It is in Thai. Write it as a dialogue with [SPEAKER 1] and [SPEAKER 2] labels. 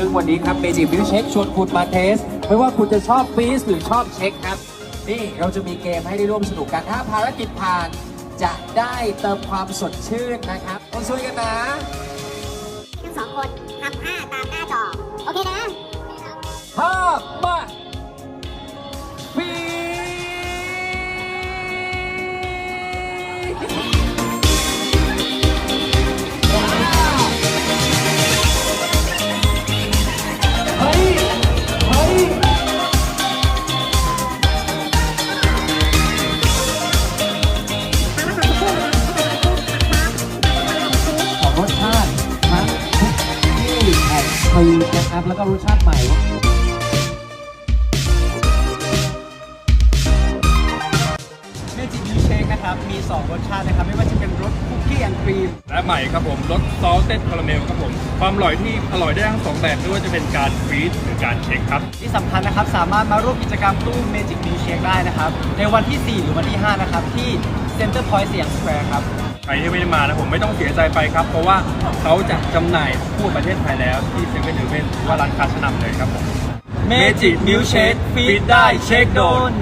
[SPEAKER 1] ซึ่งวันนี้ครับเมจิมิวเช็คชวนคุณมาเทส ไม่ว่าคุณจะชอบฟีสหรือชอบเช็คครับ นี่เราจะมีเกมให้ได้ร่วมสนุกกัน ถ้าภารกิจผ่านจะได้เติมความสดชื่นนะครับต้องช่วยกันนะ
[SPEAKER 2] ทั้งสองคนทำท่าตามหน้าจอ
[SPEAKER 1] รีมนะครับ แล้วก็รสชาติใหม่
[SPEAKER 3] เมจิกมิลเชคนะครับ มี 2 รสชาตินะครับ ไม่ว่าจะเป็นรสคุกกี้แอนด์ครีม
[SPEAKER 4] และใหม่ครับผมรสซอสเต็ดคาราเมลครับผม ความอร่อยที่อร่อยได้ทั้งสองแบบไม่ว่าจะเป็นการฟรีดหรือการเช็คครับ
[SPEAKER 3] ที่สำคัญนะครับ สามารถมาร่วมกิจกรรมตู้เมจิกมิลเชคได้นะครับ ในวันที่ 4 หรือวันที่ 5 นะครับ ที่เซ็นเตอร์พอยต์สยามสแควร์ครับ
[SPEAKER 4] ใครที่ไม่ได้มานะผมไม่ต้องเสียใจไปครับ เพราะว่าเขาจะจำหน่ายทั่วประเทศไทยแล้วที่เซเว่ถือเว่นว่าร้านค้าชั้นนำเลยครับผม
[SPEAKER 3] เมจิมิลเชคฟีดได้เช็คโดน